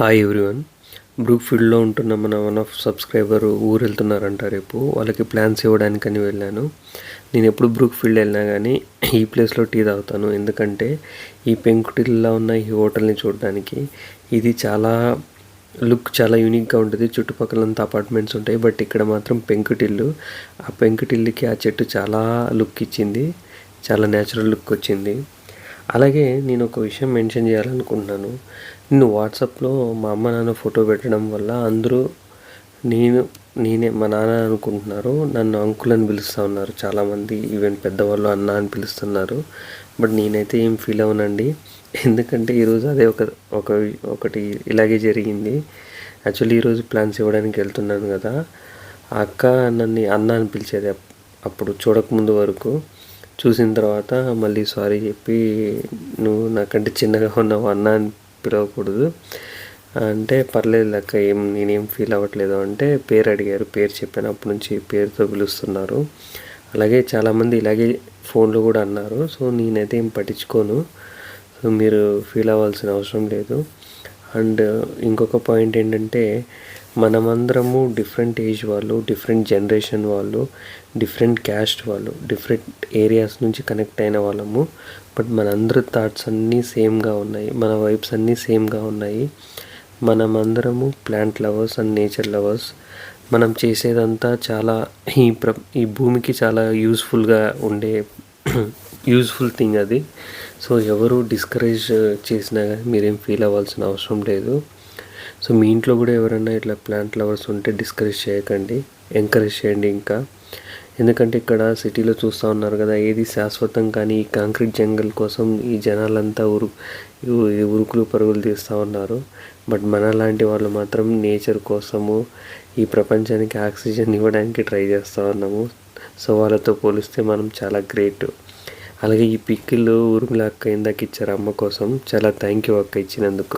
Hi everyone బ్రూక్ఫీల్డ్లో ఉంటున్న మన one of subscriber ఊరు వెళ్తున్నారంట రేపు. వాళ్ళకి ప్లాన్స్ ఇవ్వడానికని వెళ్ళాను. నేను ఎప్పుడు బ్రూక్ఫీల్డ్ వెళ్ళినా కానీ ఈ ప్లేస్లో టీ తాగుతాను. ఎందుకంటే ఈ పెంకుటిల్లా ఉన్న ఈ హోటల్ని చూడడానికి ఇది చాలా లుక్ చాలా యూనిక్గా ఉంటుంది. చుట్టుపక్కలంతా అపార్ట్మెంట్స్ ఉంటాయి. బట్ ఇక్కడ మాత్రం పెంకుటిల్లు. ఆ పెంకుటిల్లుకి ఆ చెట్టు చాలా లుక్ ఇచ్చింది. చాలా న్యాచురల్ లుక్ వచ్చింది. అలాగే నేను ఒక విషయం మెన్షన్ చేయాలనుకుంటున్నాను. నువ్వు వాట్సాప్లో మా అమ్మ నాన్న ఫోటో పెట్టడం వల్ల అందరూ నేను నేనే మా నాన్న అనుకుంటున్నారు నన్ను అంకుల్ అని పిలుస్తూ ఉన్నారు. చాలామంది ఈవెన్ పెద్దవాళ్ళు అన్న అని పిలుస్తున్నారు. బట్ నేనైతే ఏం ఫీల్ అవ్వనండి. ఎందుకంటే ఈరోజు అదే ఒక ఒక ఒకటి ఇలాగే జరిగింది. యాక్చువల్లీ ఈరోజు ప్లాన్స్ ఇవ్వడానికి వెళ్తున్నాను కదా. అక్క నన్ను అన్న అని పిలిచేది అప్పుడు చూడకముందు వరకు. చూసిన తర్వాత మళ్ళీ సారీ చెప్పి నువ్వు నాకంటే చిన్నగా ఉన్నావు అన్న అని పిలవకూడదు. అంటే పర్లేదు లెక్క ఏం నేనేం ఫీల్ అవ్వట్లేదు అంటే పేరు అడిగారు. పేరు చెప్పాను అప్పటి నుంచి పేరుతో పిలుస్తున్నారు. అలాగే చాలామంది ఇలాగే ఫోన్లో కూడా అన్నారు. సో నేనైతే ఏం పట్టించుకోను. సో మీరు ఫీల్ అవ్వాల్సిన అవసరం లేదు. అండ్ ఇంకొక పాయింట్ ఏంటంటే మనమందరము డిఫరెంట్ ఏజ్ వాళ్ళు డిఫరెంట్ జనరేషన్ వాళ్ళు డిఫరెంట్ క్యాస్ట్ వాళ్ళు డిఫరెంట్ ఏరియాస్ నుంచి కనెక్ట్ అయిన వాళ్ళము. బట్ మనందరి థాట్స్ అన్నీ సేమ్గా ఉన్నాయి. మన వైబ్స్ అన్నీ సేమ్గా ఉన్నాయి. మనమందరము plant lovers and nature lovers మనం చేసేదంతా చాలా ఈ ప్ర ఈ భూమికి చాలా యూస్ఫుల్గా ఉండే యూస్ఫుల్ థింగ్ అది. సో ఎవరు డిస్కరేజ్ చేసినా కానీ మీరేం ఫీల్ అవ్వాల్సిన అవసరం లేదు. సో మీ ఇంట్లో కూడా ఎవరైనా ఇట్లా ప్లాంట్ లవర్స్ ఉంటే డిస్కరేజ్ చేయకండి. ఎంకరేజ్ చేయండి ఇంకా. ఎందుకంటే ఇక్కడ సిటీలో చూస్తూ ఉన్నారు కదా ఏది శాశ్వతం కానీ ఈ కాంక్రీట్ జంగల్ కోసం ఈ జనాలంతా ఉరు ఉరుకులు పరుగులు తీస్తూ ఉన్నారు. బట్ మన లాంటి వాళ్ళు మాత్రం నేచర్ కోసము ఈ ప్రపంచానికి ఆక్సిజన్ ఇవ్వడానికి ట్రై చేస్తూ ఉన్నాము. సో వాళ్ళతో పోలిస్తే మనం చాలా గ్రేట్. అలాగే ఈ పిక్కిలు ఊర్మిళ అక్క ఇందాక ఇచ్చారు అమ్మ కోసం. చాలా థ్యాంక్ యూ అక్క ఇచ్చినందుకు.